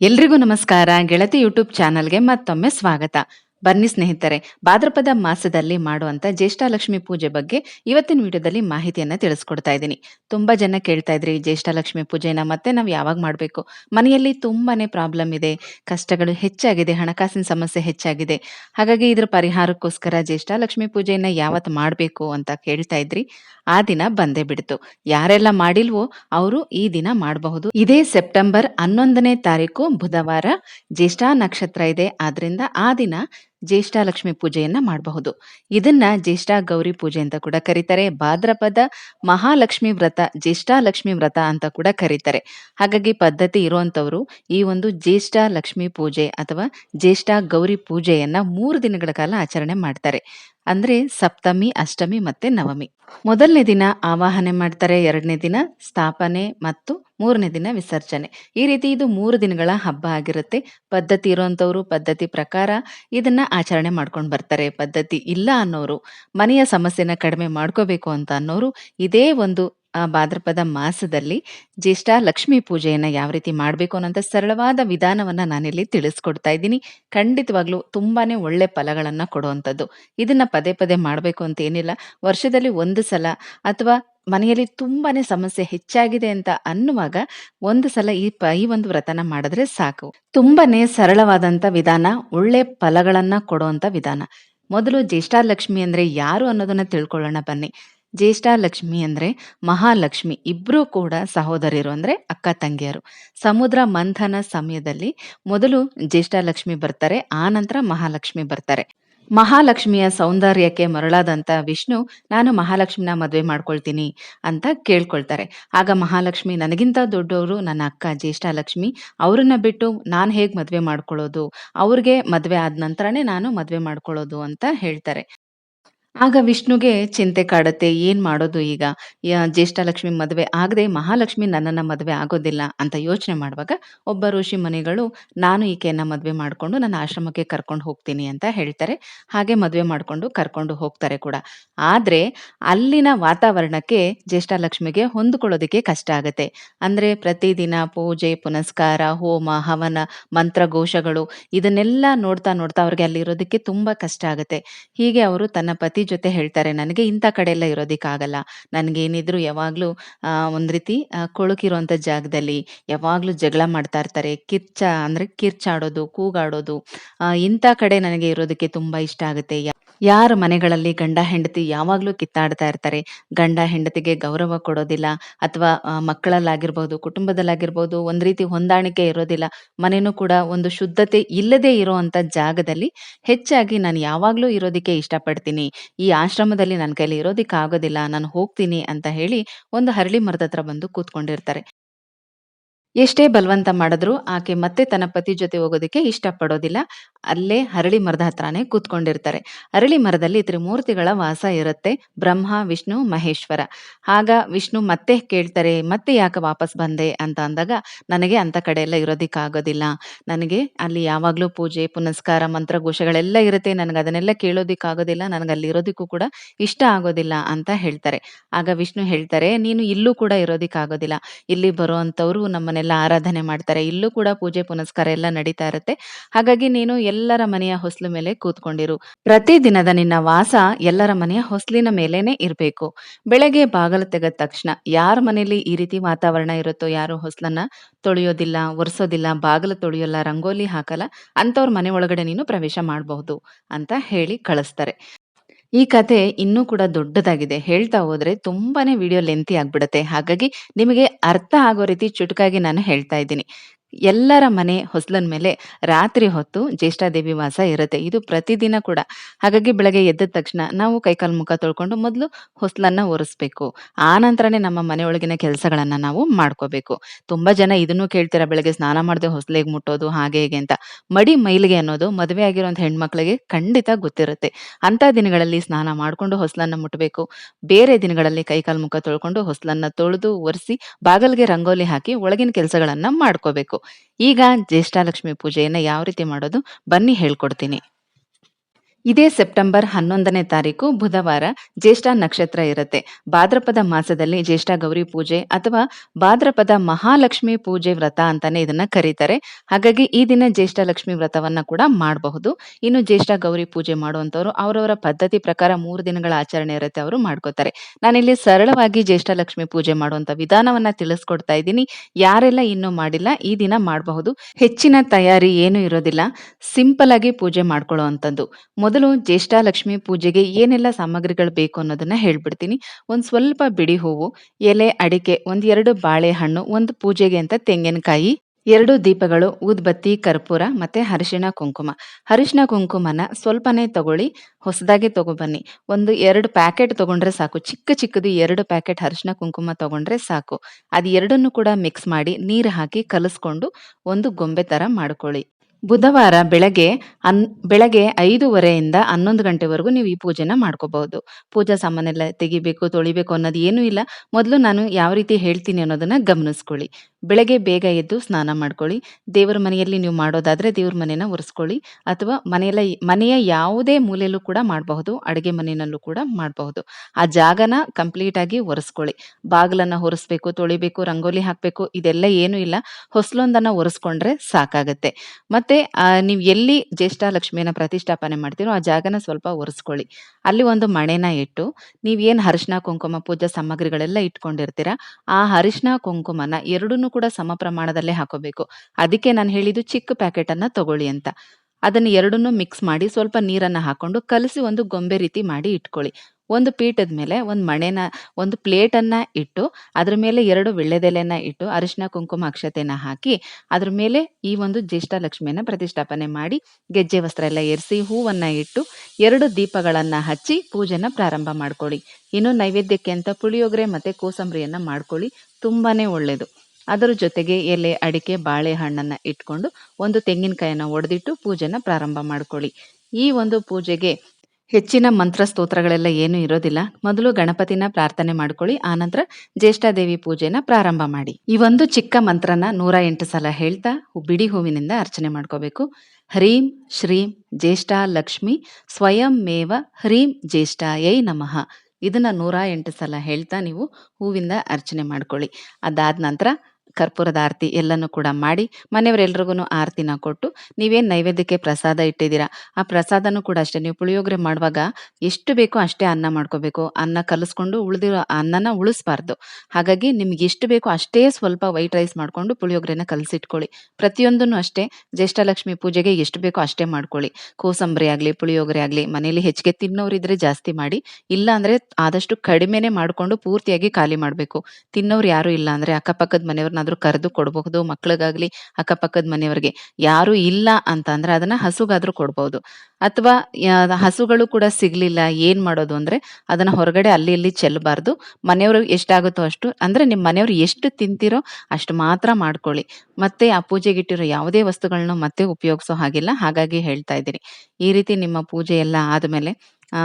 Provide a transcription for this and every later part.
ಎಲ್ರಿಗೂ ನಮಸ್ಕಾರ. ಗೆಳತಿ ಯೂಟ್ಯೂಬ್ ಚಾನಲ್ಗೆ ಮತ್ತೊಮ್ಮೆ ಸ್ವಾಗತ. ಬನ್ನಿ ಸ್ನೇಹಿತರೆ, ಭಾದ್ರಪದ ಮಾಸದಲ್ಲಿ ಮಾಡುವಂತ ಜ್ಯೇಷ್ಠಲಕ್ಷ್ಮಿ ಪೂಜೆ ಬಗ್ಗೆ ಇವತ್ತಿನ ವಿಡಿಯೋದಲ್ಲಿ ಮಾಹಿತಿಯನ್ನ ತಿಳಿಸ್ಕೊಡ್ತಾ ಇದ್ದೀನಿ. ತುಂಬಾ ಜನ ಕೇಳ್ತಾ ಇದ್ರಿ, ಜ್ಯೇಷ್ಠಲಕ್ಷ್ಮಿ ಪೂಜೆನ ಮತ್ತೆ ನಾವು ಯಾವಾಗ ಮಾಡಬೇಕು? ಮನೆಯಲ್ಲಿ ತುಂಬಾನೇ ಪ್ರಾಬ್ಲಮ್ ಇದೆ. ಕಷ್ಟಗಳು ಹೆಚ್ಚಾಗಿದೆ, ಹಣಕಾಸಿನ ಸಮಸ್ಯೆ ಹೆಚ್ಚಾಗಿದೆ. ಹಾಗಾಗಿ ಇದ್ರ ಪರಿಹಾರಕ್ಕೋಸ್ಕರ ಜ್ಯೇಷ್ಠಲಕ್ಷ್ಮಿ ಪೂಜೆಯನ್ನ ಯಾವತ್ತು ಮಾಡಬೇಕು ಅಂತ ಕೇಳ್ತಾ ಇದ್ರಿ. ಆ ದಿನ ಬಂದೇ ಬಿಡ್ತು. ಯಾರೆಲ್ಲ ಮಾಡಿಲ್ವೋ ಅವರು ಈ ದಿನ ಮಾಡಬಹುದು. ಇದೇ ಸೆಪ್ಟೆಂಬರ್ ಹನ್ನೊಂದನೇ ತಾರೀಕು ಬುಧವಾರ ಜ್ಯೇಷ್ಠ ನಕ್ಷತ್ರ ಇದೆ. ಆದ್ರಿಂದ ಆ ದಿನ ಜ್ಯೇಷ್ಠಲಕ್ಷ್ಮಿ ಪೂಜೆಯನ್ನ ಮಾಡಬಹುದು. ಇದನ್ನ ಜ್ಯೇಷ್ಠ ಗೌರಿ ಪೂಜೆ ಅಂತ ಕೂಡ ಕರೀತಾರೆ. ಭಾದ್ರಪದ ಮಹಾಲಕ್ಷ್ಮಿ ವ್ರತ ಜ್ಯೇಷ್ಠಲಕ್ಷ್ಮಿ ವ್ರತ ಅಂತ ಕೂಡ ಕರೀತಾರೆ. ಹಾಗಾಗಿ ಪದ್ಧತಿ ಇರುವಂತವರು ಈ ಒಂದು ಜ್ಯೇಷ್ಠ ಲಕ್ಷ್ಮಿ ಪೂಜೆ ಅಥವಾ ಜ್ಯೇಷ್ಠ ಗೌರಿ ಪೂಜೆಯನ್ನ ಮೂರು ದಿನಗಳ ಕಾಲ ಆಚರಣೆ ಮಾಡ್ತಾರೆ. ಅಂದ್ರೆ ಸಪ್ತಮಿ, ಅಷ್ಟಮಿ ಮತ್ತೆ ನವಮಿ. ಮೊದಲನೇ ದಿನ ಆವಾಹನೆ ಮಾಡ್ತಾರೆ, ಎರಡನೇ ದಿನ ಸ್ಥಾಪನೆ ಮತ್ತು ಮೂರನೇ ದಿನ ವಿಸರ್ಜನೆ. ಈ ರೀತಿ ಇದು ಮೂರು ದಿನಗಳ ಹಬ್ಬ ಆಗಿರುತ್ತೆ. ಪದ್ಧತಿ ಇರುವಂತವ್ರು ಪದ್ಧತಿ ಪ್ರಕಾರ ಇದನ್ನ ಆಚರಣೆ ಮಾಡ್ಕೊಂಡು ಬರ್ತಾರೆ. ಪದ್ಧತಿ ಇಲ್ಲ ಅನ್ನೋರು, ಮನೆಯ ಸಮಸ್ಯೆನ ಕಡಿಮೆ ಮಾಡ್ಕೋಬೇಕು ಅಂತ ಅನ್ನೋರು ಇದೇ ಒಂದು ಆ ಭಾದ್ರಪದ ಮಾಸದಲ್ಲಿ ಜ್ಯೇಷ್ಠ ಲಕ್ಷ್ಮೀ ಪೂಜೆಯನ್ನ ಯಾವ ರೀತಿ ಮಾಡಬೇಕು ಅನ್ನೋಂಥ ಸರಳವಾದ ವಿಧಾನವನ್ನ ನಾನಿಲ್ಲಿ ತಿಳಿಸ್ಕೊಡ್ತಾ ಇದ್ದೀನಿ. ಖಂಡಿತವಾಗ್ಲೂ ತುಂಬಾನೇ ಒಳ್ಳೆ ಫಲಗಳನ್ನ ಕೊಡುವಂಥದ್ದು. ಇದನ್ನ ಪದೇ ಪದೇ ಮಾಡಬೇಕು ಅಂತ ಏನಿಲ್ಲ. ವರ್ಷದಲ್ಲಿ ಒಂದು ಸಲ ಅಥವಾ ಮನೆಯಲ್ಲಿ ತುಂಬಾನೇ ಸಮಸ್ಯೆ ಹೆಚ್ಚಾಗಿದೆ ಅಂತ ಅನ್ನುವಾಗ ಒಂದು ಸಲ ಈ ಪ, ಈ ಒಂದು ವ್ರತನ ಮಾಡಿದ್ರೆ ಸಾಕು. ತುಂಬಾನೇ ಸರಳವಾದಂತ ವಿಧಾನ, ಒಳ್ಳೆ ಫಲಗಳನ್ನ ಕೊಡುವಂತ ವಿಧಾನ. ಮೊದಲು ಜ್ಯೇಷ್ಠಾಲಕ್ಷ್ಮಿ ಅಂದ್ರೆ ಯಾರು ಅನ್ನೋದನ್ನ ತಿಳ್ಕೊಳ್ಳೋಣ ಬನ್ನಿ. ಜ್ಯೇಷ್ಠಾಲಕ್ಷ್ಮಿ ಅಂದ್ರೆ ಮಹಾಲಕ್ಷ್ಮಿ. ಇಬ್ರು ಕೂಡ ಸಹೋದರಿಯರು ಅಂದ್ರೆ ಅಕ್ಕ ತಂಗಿಯರು. ಸಮುದ್ರ ಮಂಥನ ಸಮಯದಲ್ಲಿ ಮೊದಲು ಜ್ಯೇಷ್ಠಾಲಕ್ಷ್ಮಿ ಬರ್ತಾರೆ, ಆ ನಂತರ ಮಹಾಲಕ್ಷ್ಮಿ ಬರ್ತಾರೆ. ಮಹಾಲಕ್ಷ್ಮಿಯ ಸೌಂದರ್ಯಕ್ಕೆ ಮರಳಾದಂತ ವಿಷ್ಣು, ನಾನು ಮಹಾಲಕ್ಷ್ಮಿನ ಮದುವೆ ಮಾಡ್ಕೊಳ್ತೀನಿ ಅಂತ ಕೇಳ್ಕೊಳ್ತಾರೆ. ಆಗ ಮಹಾಲಕ್ಷ್ಮಿ, ನನಗಿಂತ ದೊಡ್ಡವರು ನನ್ನ ಅಕ್ಕ ಜ್ಯೇಷ್ಠಲಕ್ಷ್ಮಿ. ಅವ್ರನ್ನ ಬಿಟ್ಟು ನಾನು ಹೇಗೆ ಮದುವೆ ಮಾಡ್ಕೊಳ್ಳೋದು? ಅವ್ರಿಗೆ ಮದುವೆ ಆದ ನಂತರನೇ ನಾನು ಮದುವೆ ಮಾಡ್ಕೊಳ್ಳೋದು ಅಂತ ಹೇಳ್ತಾರೆ. ಆಗ ವಿಷ್ಣುಗೆ ಚಿಂತೆ ಕಾಡುತ್ತೆ, ಏನ್ ಮಾಡೋದು ಈಗ? ಜ್ಯೇಷ್ಠಲಕ್ಷ್ಮಿ ಮದುವೆ ಆಗದೆ, ಮಹಾಲಕ್ಷ್ಮಿ ನನ್ನನ್ನ ಮದುವೆ ಆಗೋದಿಲ್ಲ ಅಂತ ಯೋಚನೆ ಮಾಡುವಾಗ ಒಬ್ಬ ಋಷಿ ಮುನಿಗಳು, ನಾನು ಈಕೆಯನ್ನ ಮದುವೆ ಮಾಡ್ಕೊಂಡು ನನ್ನ ಆಶ್ರಮಕ್ಕೆ ಕರ್ಕೊಂಡು ಹೋಗ್ತೀನಿ ಅಂತ ಹೇಳ್ತಾರೆ. ಹಾಗೆ ಮದುವೆ ಮಾಡ್ಕೊಂಡು ಕರ್ಕೊಂಡು ಹೋಗ್ತಾರೆ ಕೂಡ. ಆದ್ರೆ ಅಲ್ಲಿನ ವಾತಾವರಣಕ್ಕೆ ಜ್ಯೇಷ್ಠಲಕ್ಷ್ಮಿಗೆ ಹೊಂದ್ಕೊಳ್ಳೋದಕ್ಕೆ ಕಷ್ಟ ಆಗುತ್ತೆ. ಅಂದ್ರೆ ಪ್ರತಿದಿನ ಪೂಜೆ, ಪುನಸ್ಕಾರ, ಹೋಮ, ಹವನ, ಮಂತ್ರಘೋಷಗಳು ಇದನ್ನೆಲ್ಲ ನೋಡ್ತಾ ನೋಡ್ತಾ ಅವ್ರಿಗೆ ಅಲ್ಲಿರೋದಕ್ಕೆ ತುಂಬಾ ಕಷ್ಟ ಆಗುತ್ತೆ. ಹೀಗೆ ಅವರು ತನ್ನ ಪತಿ ಜೊತೆ ಹೇಳ್ತಾರೆ. ನನಗೆ ಇಂಥ ಕಡೆ ಎಲ್ಲ ಇರೋದಕ್ಕಾಗಲ್ಲ. ನನ್ಗೇನಿದ್ರು ಯಾವಾಗ್ಲೂ ಒಂದು ರೀತಿ ಕೊಳುಕಿರುವಂಥ ಜಾಗದಲ್ಲಿ ಯಾವಾಗಲೂ ಜಗಳ ಮಾಡ್ತಾ ಇರ್ತಾರೆ. ಕಿರ್ಚ ಅಂದ್ರೆ ಕಿರ್ಚಾಡೋದು, ಕೂಗಾಡೋದು ಇಂಥ ಕಡೆ ನನಗೆ ಇರೋದಕ್ಕೆ ತುಂಬಾ ಇಷ್ಟ ಆಗುತ್ತೆ. ಯಾರ ಮನೆಗಳಲ್ಲಿ ಗಂಡ ಹೆಂಡತಿ ಯಾವಾಗ್ಲೂ ಕಿತ್ತಾಡ್ತಾ ಇರ್ತಾರೆ? ಗಂಡ ಹೆಂಡತಿಗೆ ಗೌರವ ಕೊಡೋದಿಲ್ಲ ಅಥವಾ ಮಕ್ಕಳಲ್ಲಾಗಿರ್ಬೋದು, ಕುಟುಂಬದಲ್ಲಾಗಿರ್ಬೋದು ಒಂದ್ ರೀತಿ ಹೊಂದಾಣಿಕೆ ಇರೋದಿಲ್ಲ, ಮನೆನೂ ಕೂಡ ಒಂದು ಶುದ್ಧತೆ ಇಲ್ಲದೆ ಇರುವಂತ ಜಾಗದಲ್ಲಿ ಹೆಚ್ಚಾಗಿ ನಾನು ಯಾವಾಗ್ಲೂ ಇರೋದಕ್ಕೆ ಇಷ್ಟಪಡ್ತೀನಿ. ಈ ಆಶ್ರಮದಲ್ಲಿ ನನ್ನ ಕೈಲಿ ಇರೋದಿಕ್ಕೆ ಆಗೋದಿಲ್ಲ ನಾನು ಹೋಗ್ತೀನಿ ಅಂತ ಹೇಳಿ ಒಂದು ಹರಳಿ ಮರದ ಹತ್ರ ಬಂದು ಕೂತ್ಕೊಂಡಿರ್ತಾರೆ. ಎಷ್ಟೇ ಬಲವಂತ ಮಾಡಿದ್ರು ಆಕೆ ಮತ್ತೆ ತನ್ನ ಪತಿ ಜೊತೆ ಹೋಗೋದಕ್ಕೆ ಇಷ್ಟಪಡೋದಿಲ್ಲ. ಅಲ್ಲೇ ಹರಳಿ ಮರದ ಹತ್ರನೇ ಕೂತ್ಕೊಂಡಿರ್ತಾರೆ. ಅರಳಿ ಮರದಲ್ಲಿ ತ್ರಿಮೂರ್ತಿಗಳ ವಾಸ ಇರುತ್ತೆ. ಬ್ರಹ್ಮ, ವಿಷ್ಣು, ಮಹೇಶ್ವರ. ಆಗ ವಿಷ್ಣು ಮತ್ತೆ ಕೇಳ್ತಾರೆ, ಮತ್ತೆ ಯಾಕೆ ವಾಪಸ್ ಬಂದೆ ಅಂತ ಅಂದಾಗ, ನನಗೆ ಅಂತ ಕಡೆ ಎಲ್ಲ ಇರೋದಿಕ್ಕಾಗೋದಿಲ್ಲ. ನನಗೆ ಅಲ್ಲಿ ಯಾವಾಗಲೂ ಪೂಜೆ, ಪುನಸ್ಕಾರ ಮಂತ್ರ ಘೋಷಗಳೆಲ್ಲ ಇರುತ್ತೆ. ನನಗೆ ಅದನ್ನೆಲ್ಲ ಕೇಳೋದಿಕ್ಕಾಗೋದಿಲ್ಲ. ನನಗೆ ಅಲ್ಲಿ ಇರೋದಕ್ಕೂ ಕೂಡ ಇಷ್ಟ ಆಗೋದಿಲ್ಲ ಅಂತ ಹೇಳ್ತಾರೆ. ಆಗ ವಿಷ್ಣು ಹೇಳ್ತಾರೆ, ನೀನು ಇಲ್ಲೂ ಕೂಡ ಇರೋದಿಕ್ಕಾಗೋದಿಲ್ಲ. ಇಲ್ಲಿ ಬರುವಂತವ್ರು ನಮ್ಮನ್ನೆಲ್ಲ ಆರಾಧನೆ ಮಾಡ್ತಾರೆ. ಇಲ್ಲೂ ಕೂಡ ಪೂಜೆ ಪುನಸ್ಕಾರ ಎಲ್ಲ ನಡೀತಾ ಇರುತ್ತೆ. ಹಾಗಾಗಿ ನೀನು ಎಲ್ಲರ ಮನೆಯ ಹೊಸ್ಲು ಮೇಲೆ ಕೂತ್ಕೊಂಡಿರು. ಪ್ರತಿ ದಿನದ ನಿನ್ನ ವಾಸ ಎಲ್ಲರ ಮನೆಯ ಹೊಸ್ಲಿನ ಮೇಲೇನೆ ಇರಬೇಕು. ಬೆಳಗ್ಗೆ ಬಾಗಲು ತೆಗೆದ ತಕ್ಷಣ ಯಾರ ಮನೆಯಲ್ಲಿ ಈ ರೀತಿ ವಾತಾವರಣ ಇರುತ್ತೋ, ಯಾರು ಹೊಸ್ಲನ್ನ ತೊಳೆಯೋದಿಲ್ಲ, ಒರೆಸೋದಿಲ್ಲ, ಬಾಗಿಲು ತೊಳೆಯೋಲ್ಲ, ರಂಗೋಲಿ ಹಾಕಲ್ಲ ಅಂತವ್ರ ಮನೆ ಒಳಗಡೆ ನೀನು ಪ್ರವೇಶ ಮಾಡಬಹುದು ಅಂತ ಹೇಳಿ ಕಳಿಸ್ತಾರೆ. ಈ ಕತೆ ಇನ್ನೂ ಕೂಡ ದೊಡ್ಡದಾಗಿದೆ. ಹೇಳ್ತಾ ಹೋದ್ರೆ ತುಂಬಾನೇ ವಿಡಿಯೋ ಲೆಂತಿ ಆಗ್ಬಿಡುತ್ತೆ. ಹಾಗಾಗಿ ನಿಮಗೆ ಅರ್ಥ ಆಗೋ ರೀತಿ ಚುಟುಕಾಗಿ ನಾನು ಹೇಳ್ತಾ ಇದ್ದೀನಿ. ಎಲ್ಲರ ಮನೆ ಹೊಸಲನ್ ಮೇಲೆ ರಾತ್ರಿ ಹೊತ್ತು ಜ್ಯೇಷ್ಠಾದೇವಿ ವಾಸ ಇರುತ್ತೆ. ಇದು ಪ್ರತಿದಿನ ಕೂಡ. ಹಾಗಾಗಿ ಬೆಳಗ್ಗೆ ಎದ್ದ ತಕ್ಷಣ ನಾವು ಕೈಕಾಲು ಮುಖ ತೊಳ್ಕೊಂಡು ಮೊದಲು ಹೊಸ್ಲನ್ನ ಒರೆಸ್ಬೇಕು. ಆ ನಂತರನೇ ನಮ್ಮ ಮನೆಯೊಳಗಿನ ಕೆಲಸಗಳನ್ನ ನಾವು ಮಾಡ್ಕೋಬೇಕು. ತುಂಬಾ ಜನ ಇದನ್ನು ಕೇಳ್ತೀರಾ, ಬೆಳಗ್ಗೆ ಸ್ನಾನ ಮಾಡದೆ ಹೊಸಲೇಗೆ ಮುಟ್ಟೋದು, ಹಾಗೆ ಹೀಗೆ ಅಂತ. ಮಡಿ ಮೈಲಿಗೆ ಅನ್ನೋದು ಮದುವೆ ಆಗಿರುವಂತ ಹೆಣ್ಮಕ್ಳಿಗೆ ಖಂಡಿತ ಗೊತ್ತಿರುತ್ತೆ. ಅಂತ ದಿನಗಳಲ್ಲಿ ಸ್ನಾನ ಮಾಡ್ಕೊಂಡು ಹೊಸಲನ್ನ ಮುಟ್ಟಬೇಕು ಬೇರೆ ದಿನಗಳಲ್ಲಿ ಕೈಕಾಲು ಮುಖ ತೊಳ್ಕೊಂಡು ಹೊಸ್ಲನ್ನ ತೊಳೆದು ಒರೆಸಿ ಬಾಗಲ್ಗೆ ರಂಗೋಲಿ ಹಾಕಿ ಒಳಗಿನ ಕೆಲಸಗಳನ್ನ ಮಾಡ್ಕೋಬೇಕು. ಈಗ ಜ್ಯೇಷ್ಠಾಲಕ್ಷ್ಮಿ ಪೂಜೆಯನ್ನ ಯಾವ ರೀತಿ ಮಾಡೋದು? ಬನ್ನಿ ಹೇಳ್ಕೊಡ್ತೀನಿ. ಇದೇ ಸೆಪ್ಟೆಂಬರ್ ಹನ್ನೊಂದನೇ ತಾರೀಕು ಬುಧವಾರ ಜ್ಯೇಷ್ಠ ನಕ್ಷತ್ರ ಇರುತ್ತೆ. ಭಾದ್ರಪದ ಮಾಸದಲ್ಲಿ ಜ್ಯೇಷ್ಠ ಗೌರಿ ಪೂಜೆ ಅಥವಾ ಭಾದ್ರಪದ ಮಹಾಲಕ್ಷ್ಮಿ ಪೂಜೆ ವ್ರತ ಅಂತಾನೆ ಇದನ್ನ ಕರೀತಾರೆ. ಹಾಗಾಗಿ ಈ ದಿನ ಜ್ಯೇಷ್ಠ ಲಕ್ಷ್ಮಿ ವ್ರತವನ್ನ ಕೂಡ ಮಾಡಬಹುದು. ಇನ್ನು ಜ್ಯೇಷ್ಠ ಗೌರಿ ಪೂಜೆ ಮಾಡುವಂತವ್ರು ಅವರವರ ಪದ್ಧತಿ ಪ್ರಕಾರ ಮೂರು ದಿನಗಳ ಆಚರಣೆ ಇರುತ್ತೆ ಅವರು ಮಾಡ್ಕೋತಾರೆ. ನಾನಿಲ್ಲಿ ಸರಳವಾಗಿ ಜ್ಯೇಷ್ಠ ಲಕ್ಷ್ಮಿ ಪೂಜೆ ಮಾಡುವಂತ ವಿಧಾನವನ್ನ ತಿಳಿಸ್ಕೊಡ್ತಾ ಇದ್ದೀನಿ. ಯಾರೆಲ್ಲ ಇನ್ನೂ ಮಾಡಿಲ್ಲ ಈ ದಿನ ಮಾಡಬಹುದು. ಹೆಚ್ಚಿನ ತಯಾರಿ ಏನು ಇರೋದಿಲ್ಲ. ಸಿಂಪಲ್ ಆಗಿ ಪೂಜೆ ಮಾಡ್ಕೊಳ್ಳುವಂಥದ್ದು. ಮೊದಲು ಜ್ಯೇಷ್ಠಾಲಕ್ಷ್ಮಿ ಪೂಜೆಗೆ ಏನೆಲ್ಲ ಸಾಮಗ್ರಿಗಳು ಬೇಕು ಅನ್ನೋದನ್ನ ಹೇಳ್ಬಿಡ್ತೀನಿ. ಒಂದು ಸ್ವಲ್ಪ ಬಿಡಿ ಹೂವು, ಎಲೆ, ಅಡಿಕೆ ಒಂದೆರಡು ಬಾಳೆಹಣ್ಣು, ಒಂದು ಪೂಜೆಗೆ ಅಂತ ತೆಂಗಿನಕಾಯಿ, ಎರಡು ದೀಪಗಳು, ಊದ್ಬತ್ತಿ, ಕರ್ಪೂರ ಮತ್ತೆ ಅರಿಶಿಣ ಕುಂಕುಮ. ಅರಿಶಿಣ ಕುಂಕುಮನ ಸ್ವಲ್ಪನೇ ತಗೊಳ್ಳಿ, ಹೊಸದಾಗಿ ತಗೊಬನ್ನಿ. ಒಂದು ಎರಡು ಪ್ಯಾಕೆಟ್ ತಗೊಂಡ್ರೆ ಸಾಕು. ಚಿಕ್ಕ ಚಿಕ್ಕದು ಎರಡು ಪ್ಯಾಕೆಟ್ ಅರಿಶಿಣ ಕುಂಕುಮ ತಗೊಂಡ್ರೆ ಸಾಕು. ಅದು ಎರಡನ್ನು ಕೂಡ ಮಿಕ್ಸ್ ಮಾಡಿ ನೀರು ಹಾಕಿ ಕಲಸ್ಕೊಂಡು ಒಂದು ಗೊಂಬೆ ತರ ಮಾಡ್ಕೊಳ್ಳಿ. ಬುಧವಾರ ಬೆಳಗ್ಗೆ ಅನ್, ಬೆಳಗ್ಗೆ ಐದೂವರೆಯಿಂದ ಹನ್ನೊಂದು ಗಂಟೆವರೆಗೂ ನೀವು ಈ ಪೂಜೆನ ಮಾಡ್ಕೋಬಹುದು. ಪೂಜಾ ಸಾಮಾನೆಲ್ಲ ತೆಗಿಬೇಕು, ತೊಳಿಬೇಕು ಅನ್ನೋದು ಏನೂ ಇಲ್ಲ. ಮೊದಲು ನಾನು ಯಾವ ರೀತಿ ಹೇಳ್ತೀನಿ ಅನ್ನೋದನ್ನ ಗಮನಿಸ್ಕೊಳ್ಳಿ. ಬೆಳಗ್ಗೆ ಬೇಗ ಎದ್ದು ಸ್ನಾನ ಮಾಡ್ಕೊಳ್ಳಿ. ದೇವರ ಮನೆಯಲ್ಲಿ ನೀವು ಮಾಡೋದಾದ್ರೆ ದೇವ್ರ ಮನೆನ ಒರೆಸ್ಕೊಳ್ಳಿ. ಅಥವಾ ಮನೆಯಲ್ಲ, ಮನೆಯ ಯಾವುದೇ ಮೂಲೆಯಲ್ಲೂ ಕೂಡ ಮಾಡಬಹುದು, ಅಡುಗೆ ಮನೆಯಲ್ಲೂ ಕೂಡ ಮಾಡಬಹುದು. ಆ ಜಾಗನ ಕಂಪ್ಲೀಟ್ ಆಗಿ ಒರೆಸ್ಕೊಳ್ಳಿ. ಬಾಗಿಲನ್ನ ಒರೆಸ್ಬೇಕು, ತೊಳಿಬೇಕು, ರಂಗೋಲಿ ಹಾಕಬೇಕು, ಇದೆಲ್ಲ ಏನೂ ಇಲ್ಲ. ಹೊಸಲೊಂದನ್ನ ಒರೆಸ್ಕೊಂಡ್ರೆ ಸಾಕಾಗತ್ತೆ. ಮತ್ತೆ ಮತ್ತೆ ನೀವು ಎಲ್ಲಿ ಜ್ಯೇಷ್ಠ ಲಕ್ಷ್ಮಿಯನ್ನ ಪ್ರತಿಷ್ಠಾಪನೆ ಮಾಡ್ತೀರೋ ಆ ಜಾಗನ ಸ್ವಲ್ಪ ಒರೆಸ್ಕೊಳ್ಳಿ. ಅಲ್ಲಿ ಒಂದು ಮಣೆನ ಇಟ್ಟು ನೀವೇನು ಅರಿಶಿನ ಕುಂಕುಮ, ಪೂಜಾ ಸಾಮಗ್ರಿಗಳೆಲ್ಲ ಇಟ್ಕೊಂಡಿರ್ತೀರ, ಆ ಅರಿಶಿನ ಕುಂಕುಮನ ಎರಡನ್ನೂ ಕೂಡ ಸಮ ಪ್ರಮಾಣದಲ್ಲೇ ಹಾಕೋಬೇಕು. ಅದಕ್ಕೆ ನಾನು ಹೇಳಿದ್ದು ಚಿಕ್ಕ ಪ್ಯಾಕೆಟ್ ಅನ್ನ ತಗೊಳ್ಳಿ ಅಂತ. ಅದನ್ನ ಎರಡನ್ನೂ ಮಿಕ್ಸ್ ಮಾಡಿ ಸ್ವಲ್ಪ ನೀರನ್ನ ಹಾಕೊಂಡು ಕಲಸಿ ಒಂದು ಗೊಂಬೆ ರೀತಿ ಮಾಡಿ ಇಟ್ಕೊಳ್ಳಿ. ಒಂದು ಪೀಠದ ಮೇಲೆ ಒಂದು ಮಣೆನ, ಒಂದು ಪ್ಲೇಟನ್ನು ಇಟ್ಟು, ಅದ್ರ ಮೇಲೆ ಎರಡು ವಿಳ್ಳೆದೆಲೆನ ಇಟ್ಟು ಅರಿಶಿನ ಕುಂಕುಮ, ಅಕ್ಷತೆನ ಹಾಕಿ, ಅದ್ರ ಮೇಲೆ ಈ ಒಂದು ಜ್ಯೇಷ್ಠ ಲಕ್ಷ್ಮಿಯನ್ನ ಪ್ರತಿಷ್ಠಾಪನೆ ಮಾಡಿ, ಗೆಜ್ಜೆ, ವಸ್ತ್ರ ಎಲ್ಲ ಏರಿಸಿ, ಹೂವನ್ನು ಇಟ್ಟು, ಎರಡು ದೀಪಗಳನ್ನು ಹಚ್ಚಿ ಪೂಜೆನ ಪ್ರಾರಂಭ ಮಾಡ್ಕೊಳ್ಳಿ. ಇನ್ನು ನೈವೇದ್ಯಕ್ಕೆ ಅಂತ ಪುಳಿಯೋಗರೆ ಮತ್ತು ಕೋಸಂಬರಿಯನ್ನು ಮಾಡ್ಕೊಳ್ಳಿ. ತುಂಬಾ ಒಳ್ಳೆಯದು ಅದರ ಜೊತೆಗೆ ಎಲೆ, ಅಡಿಕೆ, ಬಾಳೆಹಣ್ಣನ್ನು ಇಟ್ಕೊಂಡು, ಒಂದು ತೆಂಗಿನಕಾಯನ್ನು ಒಡೆದಿಟ್ಟು ಪೂಜೆನ ಪ್ರಾರಂಭ ಮಾಡ್ಕೊಳ್ಳಿ. ಈ ಒಂದು ಪೂಜೆಗೆ ಹೆಚ್ಚಿನ ಮಂತ್ರ ಸ್ತೋತ್ರಗಳೆಲ್ಲ ಏನು ಇರೋದಿಲ್ಲ. ಮೊದಲು ಗಣಪತಿನ ಪ್ರಾರ್ಥನೆ ಮಾಡ್ಕೊಳ್ಳಿ, ಆನಂತರ ಜ್ಯೇಷ್ಠಾದೇವಿ ಪೂಜೆನ ಪ್ರಾರಂಭ ಮಾಡಿ. ಈ ಒಂದು ಚಿಕ್ಕ ಮಂತ್ರನ ನೂರ ಎಂಟು ಸಲ ಹೇಳ್ತಾ ಬಿಡಿ ಹೂವಿನಿಂದ ಅರ್ಚನೆ ಮಾಡ್ಕೋಬೇಕು. ಹ್ರೀಂ ಶ್ರೀಂ ಜ್ಯೇಷ್ಠ ಲಕ್ಷ್ಮಿ ಸ್ವಯಂ ಮೇವ ಹ್ರೀಂ ಜ್ಯೇಷ್ಠಾಯೈ ನಮಃ. ಇದನ್ನ ನೂರ ಎಂಟು ಸಲ ಹೇಳ್ತಾ ನೀವು ಹೂವಿಂದ ಅರ್ಚನೆ ಮಾಡ್ಕೊಳ್ಳಿ. ಅದಾದ ನಂತರ ಕರ್ಪೂರದ ಆರತಿ ಎಲ್ಲನೂ ಕೂಡ ಮಾಡಿ ಮನೆಯವರೆಲ್ರಿಗೂ ಆರತಿನ ಕೊಟ್ಟು ನೀವೇನು ನೈವೇದ್ಯಕ್ಕೆ ಪ್ರಸಾದ ಇಟ್ಟಿದ್ದೀರಾ? ಆ ಪ್ರಸಾದನು ಕೂಡ ಅಷ್ಟೇ. ನೀವು ಪುಳಿಯೋಗರೆ ಮಾಡುವಾಗ ಎಷ್ಟು ಬೇಕೋ ಅಷ್ಟೇ ಅನ್ನ ಮಾಡ್ಕೋಬೇಕು. ಅನ್ನ ಕಲಿಸ್ಕೊಂಡು ಉಳಿದಿರೋ ಅನ್ನನ ಉಳಿಸ್ಬಾರ್ದು. ಹಾಗಾಗಿ ನಿಮ್ಗೆ ಎಷ್ಟು ಬೇಕೋ ಅಷ್ಟೇ ಸ್ವಲ್ಪ ವೈಟ್ ರೈಸ್ ಮಾಡಿಕೊಂಡು ಪುಳಿಯೋಗರೆನ ಕಲಸಿಟ್ಕೊಳ್ಳಿ. ಪ್ರತಿಯೊಂದನ್ನು ಅಷ್ಟೇ. ಜ್ಯೇಷ್ಠಲಕ್ಷ್ಮಿ ಪೂಜೆಗೆ ಎಷ್ಟು ಬೇಕೋ ಅಷ್ಟೇ ಮಾಡ್ಕೊಳ್ಳಿ. ಕೋಸಂಬರಿ ಆಗಲಿ, ಪುಳಿಯೋಗರೆ ಆಗಲಿ ಮನೇಲಿ ಹೆಚ್ಚಿಗೆ ತಿನ್ನೋರಿದ್ರೆ ಜಾಸ್ತಿ ಮಾಡಿ. ಇಲ್ಲ ಅಂದರೆ ಆದಷ್ಟು ಕಡಿಮೆನೆ ಮಾಡಿಕೊಂಡು ಪೂರ್ತಿಯಾಗಿ ಖಾಲಿ ಮಾಡಬೇಕು. ತಿನ್ನೋರು ಯಾರು ಇಲ್ಲ ಅಂದರೆ ಅಕ್ಕಪಕ್ಕದ ಮನೆಯವ್ರನ್ನ ಏನಾದ್ರೂ ಕರೆದು ಕೊಡಬಹುದು ಮಕ್ಳಿಗಾಗ್ಲಿ ಅಕ್ಕಪಕ್ಕದ ಮನೆಯವ್ರಿಗೆ. ಯಾರು ಇಲ್ಲ ಅಂತ ಅಂದ್ರೆ ಅದನ್ನ ಹಸುಗಾದ್ರೂ ಕೊಡ್ಬಹುದು. ಅಥವಾ ಹಸುಗಳು ಕೂಡ ಸಿಗ್ಲಿಲ್ಲ, ಏನ್ ಮಾಡೋದು ಅಂದ್ರೆ ಅದನ್ನ ಹೊರಗಡೆ ಅಲ್ಲಿ ಇಲ್ಲಿ ಚೆಲ್ಲಬಾರ್ದು ಮನೆಯವರು ಎಷ್ಟಾಗುತ್ತೋ ಅಷ್ಟು, ಅಂದ್ರೆ ನಿಮ್ ಮನೆಯವ್ರು ಎಷ್ಟು ತಿಂತಿರೋ ಅಷ್ಟು ಮಾತ್ರ ಮಾಡ್ಕೊಳ್ಳಿ. ಮತ್ತೆ ಆ ಪೂಜೆಗಿಟ್ಟಿರೋ ಯಾವುದೇ ವಸ್ತುಗಳನ್ನ ಮತ್ತೆ ಉಪಯೋಗಿಸೋ ಹಾಗಿಲ್ಲ. ಹಾಗಾಗಿ ಹೇಳ್ತಾ ಇದ್ದೀನಿ. ಈ ರೀತಿ ನಿಮ್ಮ ಪೂಜೆ ಎಲ್ಲ ಆದ್ಮೇಲೆ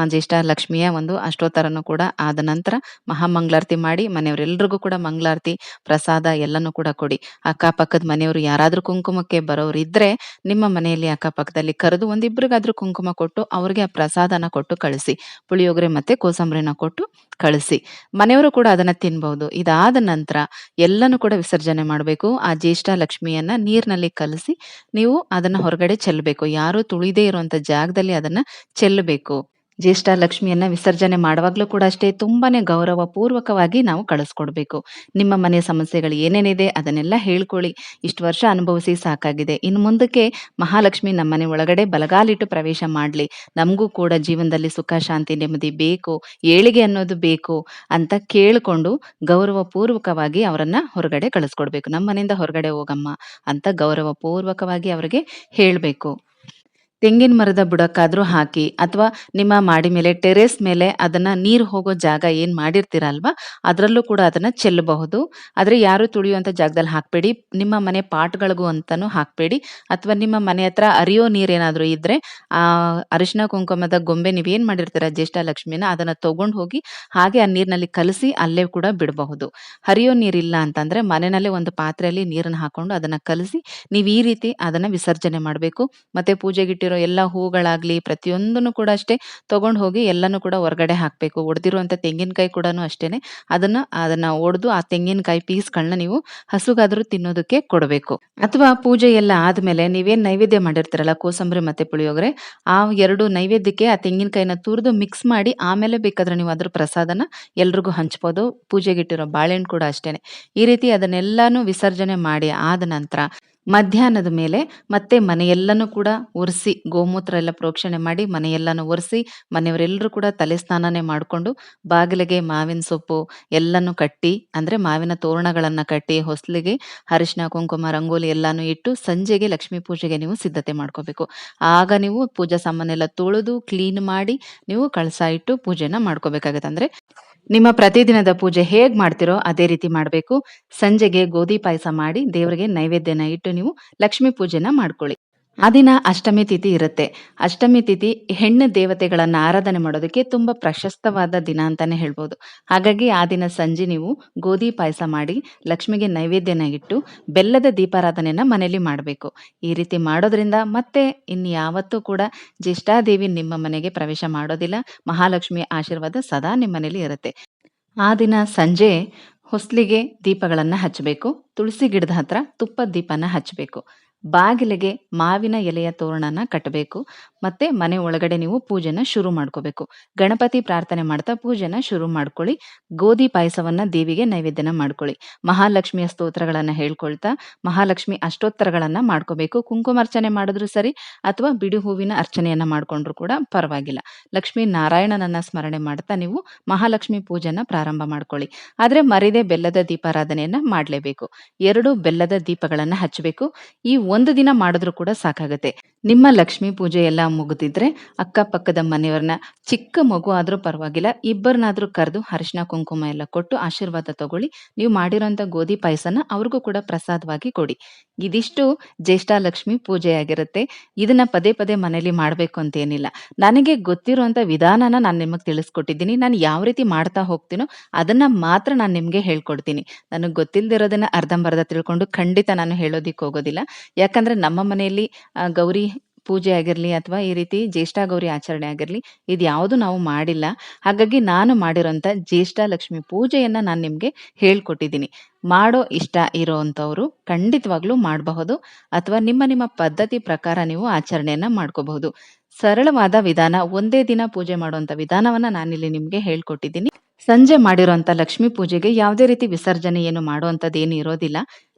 ಜ್ಯೇಷ್ಠ ಲಕ್ಷ್ಮಿಯ ಒಂದು ಅಷ್ಟೋತ್ತರನು ಕೂಡ ಆದ ನಂತರ ಮಹಾಮಂಗಳಾರತಿ ಮಾಡಿ ಮನೆಯವರೆಲ್ಲರಿಗೂ ಕೂಡ ಮಂಗಳಾರತಿ, ಪ್ರಸಾದ ಎಲ್ಲನೂ ಕೂಡ ಕೊಡಿ. ಅಕ್ಕಪಕ್ಕದ ಮನೆಯವರು ಯಾರಾದ್ರೂ ಕುಂಕುಮಕ್ಕೆ ಬರೋರು ಇದ್ರೆ ನಿಮ್ಮ ಮನೆಯಲ್ಲಿ ಅಕ್ಕಪಕ್ಕದಲ್ಲಿ ಕರೆದು ಒಂದಿಬ್ರಿಗಾದ್ರೂ ಕುಂಕುಮ ಕೊಟ್ಟು ಅವ್ರಿಗೆ ಆ ಪ್ರಸಾದನ ಕೊಟ್ಟು ಕಳಿಸಿ. ಪುಳಿಯೋಗರೆ ಮತ್ತೆ ಕೋಸಂಬರಿನ ಕೊಟ್ಟು ಕಳಿಸಿ. ಮನೆಯವರು ಕೂಡ ಅದನ್ನ ತಿನ್ಬಹುದು ಇದಾದ ನಂತರ ಎಲ್ಲನೂ ಕೂಡ ವಿಸರ್ಜನೆ ಮಾಡಬೇಕು. ಆ ಜ್ಯೇಷ್ಠ ಲಕ್ಷ್ಮಿಯನ್ನ ನೀರಿನಲ್ಲಿ ಕಲಸಿ ನೀವು ಅದನ್ನ ಹೊರಗಡೆ ಚೆಲ್ಲಬೇಕು. ಯಾರು ತುಳಿದೇ ಇರುವಂತ ಜಾಗದಲ್ಲಿ ಅದನ್ನ ಚೆಲ್ಲಬೇಕು. ಜ್ಯೇಷ್ಠ ಲಕ್ಷ್ಮಿಯನ್ನ ವಿಸರ್ಜನೆ ಮಾಡುವಾಗಲೂ ಕೂಡ ಅಷ್ಟೇ ತುಂಬಾನೇ ಗೌರವ ಪೂರ್ವಕವಾಗಿ ನಾವು ಕಳಿಸ್ಕೊಡ್ಬೇಕು. ನಿಮ್ಮ ಮನೆಯ ಸಮಸ್ಯೆಗಳು ಏನೇನಿದೆ ಅದನ್ನೆಲ್ಲ ಹೇಳ್ಕೊಳ್ಳಿ. ಇಷ್ಟು ವರ್ಷ ಅನುಭವಿಸಿ ಸಾಕಾಗಿದೆ. ಇನ್ನು ಮುಂದಕ್ಕೆ ಮಹಾಲಕ್ಷ್ಮಿ ನಮ್ಮನೆ ಒಳಗಡೆ ಬಲಗಾಲಿಟ್ಟು ಪ್ರವೇಶ ಮಾಡ್ಲಿ. ನಮಗೂ ಕೂಡ ಜೀವನದಲ್ಲಿ ಸುಖ, ಶಾಂತಿ, ನೆಮ್ಮದಿ ಬೇಕು. ಏಳಿಗೆ ಅನ್ನೋದು ಬೇಕು ಅಂತ ಕೇಳಿಕೊಂಡು ಗೌರವ ಪೂರ್ವಕವಾಗಿ ಅವರನ್ನ ಹೊರಗಡೆ ಕಳಿಸ್ಕೊಡ್ಬೇಕು. ನಮ್ಮ ಮನೆಯಿಂದ ಹೊರಗಡೆ ಹೋಗಮ್ಮ ಅಂತ ಗೌರವ ಪೂರ್ವಕವಾಗಿ ಅವರಿಗೆ ಹೇಳಬೇಕು. ತೆಂಗಿನ ಮರದ ಬುಡಕ್ಕಾದ್ರೂ ಹಾಕಿ ಅಥವಾ ನಿಮ್ಮ ಮಾಡಿ ಮೇಲೆ, ಟೆರೇಸ್ ಮೇಲೆ ಅದನ್ನ ನೀರು ಹೋಗೋ ಜಾಗ ಏನ್ ಮಾಡಿರ್ತೀರಲ್ವಾ, ಅದರಲ್ಲೂ ಕೂಡ ಅದನ್ನ ಚೆಲ್ಲಬಹುದು. ಆದ್ರೆ ಯಾರು ತುಳಿಯುವಂತ ಜಾಗದಲ್ಲಿ ಹಾಕ್ಬೇಡಿ. ನಿಮ್ಮ ಮನೆ ಪಾಟ್ಗಳಿಗೂ ಅಂತಾನು ಹಾಕ್ಬೇಡಿ. ಅಥವಾ ನಿಮ್ಮ ಮನೆ ಹತ್ರ ಅರಿಯೋ ನೀರೇನಾದರೂ ಇದ್ರೆ, ಆ ಅರಿಶಿನ ಕುಂಕುಮದ ಗೊಂಬೆ ನೀವೇನ್ ಮಾಡಿರ್ತೀರ ಜ್ಯೇಷ್ಠ ಲಕ್ಷ್ಮಿನ, ಅದನ್ನ ತಗೊಂಡು ಹೋಗಿ ಹಾಗೆ ಆ ನೀರಿನಲ್ಲಿ ಕಲಸಿ ಅಲ್ಲೇ ಕೂಡ ಬಿಡಬಹುದು. ಹರಿಯೋ ನೀರಿಲ್ಲ ಅಂತಂದ್ರೆ ಮನೆಯಲ್ಲೇ ಒಂದು ಪಾತ್ರೆಯಲ್ಲಿ ನೀರನ್ನ ಹಾಕೊಂಡು ಅದನ್ನ ಕಲಸಿ ನೀವು ಈ ರೀತಿ ಅದನ್ನ ವಿಸರ್ಜನೆ ಮಾಡಬೇಕು. ಮತ್ತೆ ಪೂಜೆಗಿಟ್ಟಿ ಇಟ್ಟಿರೋ ಎಲ್ಲ ಹೂಗಳಾಗ್ಲಿ ಪ್ರತಿಯೊಂದನ್ನು ಕೂಡ ಅಷ್ಟೇ ತಗೊಂಡು ಹೋಗಿ ಎಲ್ಲನೂ ಕೂಡ ಹೊರಗಡೆ ಹಾಕಬೇಕು. ಒಡೆದಿರುವಂಥ ತೆಂಗಿನಕಾಯಿ ಕೂಡ ಅಷ್ಟೇನೆ. ಅದನ್ನ ಅದನ್ನ ಒಡೆದು ಆ ತೆಂಗಿನಕಾಯಿ ಪೀಸ್ಗಳನ್ನ ನೀವು ಹಸುಗಾದ್ರೂ ತಿನ್ನೋದಕ್ಕೆ ಕೊಡಬೇಕು. ಅಥವಾ ಪೂಜೆ ಎಲ್ಲ ಆದ್ಮೇಲೆ ನೀವೇನ್ ನೈವೇದ್ಯ ಮಾಡಿರ್ತೀರಲ್ಲ, ಕೋಸಂಬರಿ ಮತ್ತೆ ಪುಳಿಯೋಗರೆ, ಆ ಎರಡು ನೈವೇದ್ಯಕ್ಕೆ ಆ ತೆಂಗಿನಕಾಯಿನ ತುರಿದು ಮಿಕ್ಸ್ ಮಾಡಿ ಆಮೇಲೆ ಬೇಕಾದ್ರೆ ನೀವು ಅದ್ರ ಪ್ರಸಾದನ ಎಲ್ರಿಗೂ ಹಂಚ್ಬೋದು. ಪೂಜೆಗಿಟ್ಟಿರೋ ಬಾಳೆಹಣ್ಣು ಕೂಡ ಅಷ್ಟೇನೆ. ಈ ರೀತಿ ಅದನ್ನೆಲ್ಲಾನು ವಿಸರ್ಜನೆ ಮಾಡಿ ಆದ ನಂತರ ಮಧ್ಯಾಹ್ನದ ಮೇಲೆ ಮತ್ತೆ ಮನೆಯೆಲ್ಲನೂ ಕೂಡ ಒರೆಸಿ, ಗೋಮೂತ್ರ ಎಲ್ಲ ಪ್ರೋಕ್ಷಣೆ ಮಾಡಿ ಮನೆಯೆಲ್ಲನೂ ಒರೆಸಿ, ಮನೆಯವರೆಲ್ಲರೂ ಕೂಡ ತಲೆ ಸ್ನಾನನೇ ಮಾಡಿಕೊಂಡು ಬಾಗಿಲಿಗೆ ಮಾವಿನ ಸೊಪ್ಪು ಎಲ್ಲನೂ ಕಟ್ಟಿ, ಅಂದ್ರೆ ಮಾವಿನ ತೋರಣಗಳನ್ನು ಕಟ್ಟಿ, ಹೊಸಲಿಗೆ ಅರಿಶಿನ ಕುಂಕುಮ, ರಂಗೋಲಿ ಎಲ್ಲಾನು ಇಟ್ಟು ಸಂಜೆಗೆ ಲಕ್ಷ್ಮೀ ಪೂಜೆಗೆ ನೀವು ಸಿದ್ಧತೆ ಮಾಡ್ಕೋಬೇಕು. ಆಗ ನೀವು ಪೂಜಾ ಸಾಮಾನೆಲ್ಲ ತೊಳೆದು ಕ್ಲೀನ್ ಮಾಡಿ ನೀವು ಕಳಸ ಇಟ್ಟು ಪೂಜೆನ ಮಾಡ್ಕೋಬೇಕಾಗತ್ತೆ. ಅಂದ್ರೆ ನಿಮ್ಮ ಪ್ರತಿದಿನದ ಪೂಜೆ ಹೇಗ್ ಮಾಡ್ತಿರೋ ಅದೇ ರೀತಿ ಮಾಡಬೇಕು. ಸಂಜೆಗೆ ಗೋಧಿ ಪಾಯಸ ಮಾಡಿ ದೇವರಿಗೆ ನೈವೇದ್ಯನ ಇಟ್ಟು ನೀವು ಲಕ್ಷ್ಮೀ ಪೂಜೆನ ಮಾಡ್ಕೊಳ್ಳಿ. ಆ ದಿನ ಅಷ್ಟಮಿ ತಿಥಿ ಇರುತ್ತೆ. ಅಷ್ಟಮಿ ತಿಥಿ ಹೆಣ್ಣು ದೇವತೆಗಳನ್ನ ಆರಾಧನೆ ಮಾಡೋದಕ್ಕೆ ತುಂಬಾ ಪ್ರಶಸ್ತವಾದ ದಿನ ಅಂತಾನೆ ಹೇಳ್ಬೋದು. ಹಾಗಾಗಿ ಆ ದಿನ ಸಂಜೆ ನೀವು ಗೋಧಿ ಪಾಯಸ ಮಾಡಿ ಲಕ್ಷ್ಮಿಗೆ ನೈವೇದ್ಯನ ಇಟ್ಟು ಬೆಲ್ಲದ ದೀಪಾರಾಧನೆಯನ್ನ ಮನೆಯಲ್ಲಿ ಮಾಡಬೇಕು. ಈ ರೀತಿ ಮಾಡೋದ್ರಿಂದ ಮತ್ತೆ ಇನ್ಯಾವತ್ತೂ ಕೂಡ ಜ್ಯೇಷ್ಠಾದೇವಿ ನಿಮ್ಮ ಮನೆಗೆ ಪ್ರವೇಶ ಮಾಡೋದಿಲ್ಲ. ಮಹಾಲಕ್ಷ್ಮಿ ಆಶೀರ್ವಾದ ಸದಾ ನಿಮ್ಮ ಮನೇಲಿ ಇರುತ್ತೆ. ಆ ದಿನ ಸಂಜೆ ಹೊಸ್ಲಿಗೆ ದೀಪಗಳನ್ನ ಹಚ್ಚಬೇಕು. ತುಳಸಿ ಗಿಡದ ಹತ್ರ ತುಪ್ಪದ ದೀಪನ ಹಚ್ಚಬೇಕು. ಬಾಗಿಲಿಗೆ ಮಾವಿನ ಎಲೆಯ ತೋರಣನ ಕಟ್ಟಬೇಕು. ಮತ್ತೆ ಮನೆ ಒಳಗಡೆ ನೀವು ಪೂಜೆನ ಶುರು ಮಾಡ್ಕೋಬೇಕು. ಗಣಪತಿ ಪ್ರಾರ್ಥನೆ ಮಾಡ್ತಾ ಪೂಜೆನ ಶುರು ಮಾಡ್ಕೊಳ್ಳಿ. ಗೋಧಿ ಪಾಯಸವನ್ನ ದೇವಿಗೆ ನೈವೇದ್ಯನ ಮಾಡ್ಕೊಳ್ಳಿ. ಮಹಾಲಕ್ಷ್ಮಿಯ ಸ್ತೋತ್ರಗಳನ್ನ ಹೇಳ್ಕೊಳ್ತಾ, ಮಹಾಲಕ್ಷ್ಮಿ ಅಷ್ಟೋತ್ತರಗಳನ್ನ ಮಾಡ್ಕೋಬೇಕು. ಕುಂಕುಮಾರ್ಚನೆ ಮಾಡಿದ್ರು ಸರಿ ಅಥವಾ ಬಿಡಿ ಹೂವಿನ ಅರ್ಚನೆಯನ್ನ ಮಾಡ್ಕೊಂಡ್ರು ಕೂಡ ಪರವಾಗಿಲ್ಲ. ಲಕ್ಷ್ಮೀ ನಾರಾಯಣನನ್ನ ಸ್ಮರಣೆ ಮಾಡ್ತಾ ನೀವು ಮಹಾಲಕ್ಷ್ಮಿ ಪೂಜೆನ ಪ್ರಾರಂಭ ಮಾಡ್ಕೊಳ್ಳಿ. ಆದ್ರೆ ಮರಿದೆ ಬೆಲ್ಲದ ದೀಪಾರಾಧನೆಯನ್ನ ಮಾಡ್ಲೇಬೇಕು. ಎರಡು ಬೆಲ್ಲದ ದೀಪಗಳನ್ನ ಹಚ್ಚಬೇಕು ಈ ಒಂದು ದಿನ ಮಾಡಿದ್ರು ಕೂಡ ಸಾಕಾಗತ್ತೆ. ನಿಮ್ಮ ಲಕ್ಷ್ಮೀ ಪೂಜೆ ಎಲ್ಲ ಮುಗಿದಿದ್ರೆ ಅಕ್ಕಪಕ್ಕದ ಮನೆಯವ್ರನ್ನ ಚಿಕ್ಕ ಮಗು ಆದ್ರೂ ಪರವಾಗಿಲ್ಲ, ಇಬ್ಬರನ್ನಾದ್ರೂ ಕರೆದು ಅರಿಶಿನ, ಕುಂಕುಮ ಎಲ್ಲ ಕೊಟ್ಟು ಆಶೀರ್ವಾದ ತಗೊಳ್ಳಿ. ನೀವು ಮಾಡಿರೋಂಥ ಗೋಧಿ ಪಾಯಸನ ಅವ್ರಿಗೂ ಕೂಡ ಪ್ರಸಾದವಾಗಿ ಕೊಡಿ. ಇದಿಷ್ಟು ಜ್ಯೇಷ್ಠಾಲಕ್ಷ್ಮಿ ಪೂಜೆ ಆಗಿರುತ್ತೆ. ಇದನ್ನ ಪದೇ ಪದೇ ಮನೇಲಿ ಮಾಡ್ಬೇಕು ಅಂತ ಏನಿಲ್ಲ ನನಗೆ ಗೊತ್ತಿರುವಂತ ವಿಧಾನನ ನಾನು ನಿಮಗೆ ತಿಳಿಸ್ಕೊಟ್ಟಿದ್ದೀನಿ. ನಾನು ಯಾವ ರೀತಿ ಮಾಡ್ತಾ ಹೋಗ್ತೀನೋ ಅದನ್ನ ಮಾತ್ರ ನಾನು ನಿಮ್ಗೆ ಹೇಳ್ಕೊಡ್ತೀನಿ. ನನಗೆ ಗೊತ್ತಿಲ್ದಿರೋದನ್ನ ಅರ್ಧಂಬರ್ಧ ತಿಳ್ಕೊಂಡು ಖಂಡಿತ ನಾನು ಹೇಳೋದಿಕ್ ಹೋಗೋದಿಲ್ಲ. ಯಾಕಂದ್ರೆ ನಮ್ಮ ಮನೆಯಲ್ಲಿ ಗೌರಿ ಪೂಜೆ ಆಗಿರ್ಲಿ ಅಥವಾ ಈ ರೀತಿ ಜ್ಯೇಷ್ಠ ಗೌರಿ ಆಚರಣೆ ಆಗಿರ್ಲಿ, ಇದು ಯಾವುದು ನಾವು ಮಾಡಿಲ್ಲ. ಹಾಗಾಗಿ ನಾನು ಮಾಡಿರೋಂಥ ಜ್ಯೇಷ್ಠ ಲಕ್ಷ್ಮಿ ಪೂಜೆಯನ್ನ ನಾನು ನಿಮ್ಗೆ ಹೇಳ್ಕೊಟ್ಟಿದ್ದೀನಿ. ಮಾಡೋ ಇಷ್ಟ ಇರೋವಂಥವ್ರು ಖಂಡಿತವಾಗ್ಲೂ ಮಾಡಬಹುದು ಅಥವಾ ನಿಮ್ಮ ನಿಮ್ಮ ಪದ್ಧತಿ ಪ್ರಕಾರ ನೀವು ಆಚರಣೆಯನ್ನ ಮಾಡ್ಕೋಬಹುದು. ಸರಳವಾದ ವಿಧಾನ, ಒಂದೇ ದಿನ ಪೂಜೆ ಮಾಡುವಂತ ವಿಧಾನವನ್ನ ನಾನಿಲ್ಲಿ ನಿಮ್ಗೆ ಹೇಳ್ಕೊಟ್ಟಿದ್ದೀನಿ. ಸಂಜೆ ಮಾಡಿರೋಂಥ ಲಕ್ಷ್ಮಿ ಪೂಜೆಗೆ ಯಾವುದೇ ರೀತಿ ವಿಸರ್ಜನೆ ಏನು ಮಾಡುವಂಥದ್ದು ಏನು ಇರೋದಿಲ್ಲ.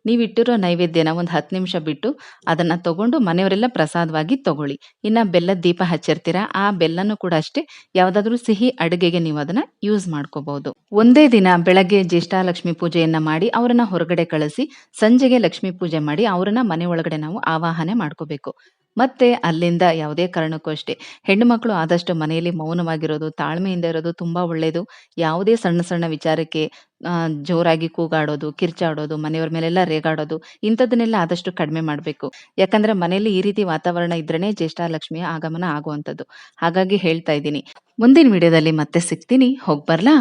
ನೀವಿಟ್ಟಿರೋ ನೈವೇದ್ಯನ ಒಂದು ಹತ್ತು ನಿಮಿಷ ಬಿಟ್ಟು ಅದನ್ನ ತಗೊಂಡು ಮನೆಯವರೆಲ್ಲ ಪ್ರಸಾದವಾಗಿ ತಗೊಳ್ಳಿ. ಇನ್ನ ಬೆಲ್ಲದ ದೀಪ ಹಚ್ಚಿರ್ತೀರಾ, ಆ ಬೆಲ್ಲನೂ ಕೂಡ ಅಷ್ಟೇ. ಯಾವುದಾದ್ರೂ ಸಿಹಿ ಅಡುಗೆಗೆ ನೀವು ಅದನ್ನ ಯೂಸ್ ಮಾಡ್ಕೋಬಹುದು ಒಂದೇ ದಿನ ಬೆಳಗ್ಗೆ ಜ್ಯೇಷ್ಠಾಲಕ್ಷ್ಮಿ ಪೂಜೆಯನ್ನ ಮಾಡಿ ಅವರನ್ನ ಹೊರಗಡೆ ಕಳಿಸಿ, ಸಂಜೆಗೆ ಲಕ್ಷ್ಮೀ ಪೂಜೆ ಮಾಡಿ ಅವರನ್ನ ಮನೆ ಒಳಗಡೆ ನಾವು ಆವಾಹನೆ ಮಾಡ್ಕೋಬೇಕು. ಮತ್ತೆ ಅಲ್ಲಿಂದ ಯಾವುದೇ ಕಾರಣಕ್ಕೂ ಅಷ್ಟೇ. ಹೆಣ್ಣು ಆದಷ್ಟು ಮನೆಯಲ್ಲಿ ಮೌನವಾಗಿರೋದು, ತಾಳ್ಮೆಯಿಂದ ಇರೋದು ತುಂಬಾ ಒಳ್ಳೆಯದು ಯಾವುದೇ ಸಣ್ಣ ಸಣ್ಣ ವಿಚಾರಕ್ಕೆ ಜೋರಾಗಿ ಕೂಗಾಡೋದು, ಕಿರ್ಚಾಡೋದು, ಮನೆಯವ್ರ ಮೇಲೆಲ್ಲ ರೇಗಾಡೋದು, ಇಂಥದ್ದನ್ನೆಲ್ಲ ಆದಷ್ಟು ಕಡಿಮೆ ಮಾಡಬೇಕು. ಯಾಕಂದ್ರೆ ಮನೆಯಲ್ಲಿ ಈ ರೀತಿ ವಾತಾವರಣ ಇದ್ರೇನೆ ಜ್ಯೇಷ್ಠಾಲಕ್ಷ್ಮಿಯ ಆಗಮನ ಆಗುವಂಥದ್ದು. ಹಾಗಾಗಿ ಹೇಳ್ತಾ ಇದ್ದೀನಿ. ಮುಂದಿನ ವಿಡಿಯೋದಲ್ಲಿ ಮತ್ತೆ ಸಿಗ್ತೀನಿ. ಹೋಗ್ಬರ್ಲಾ?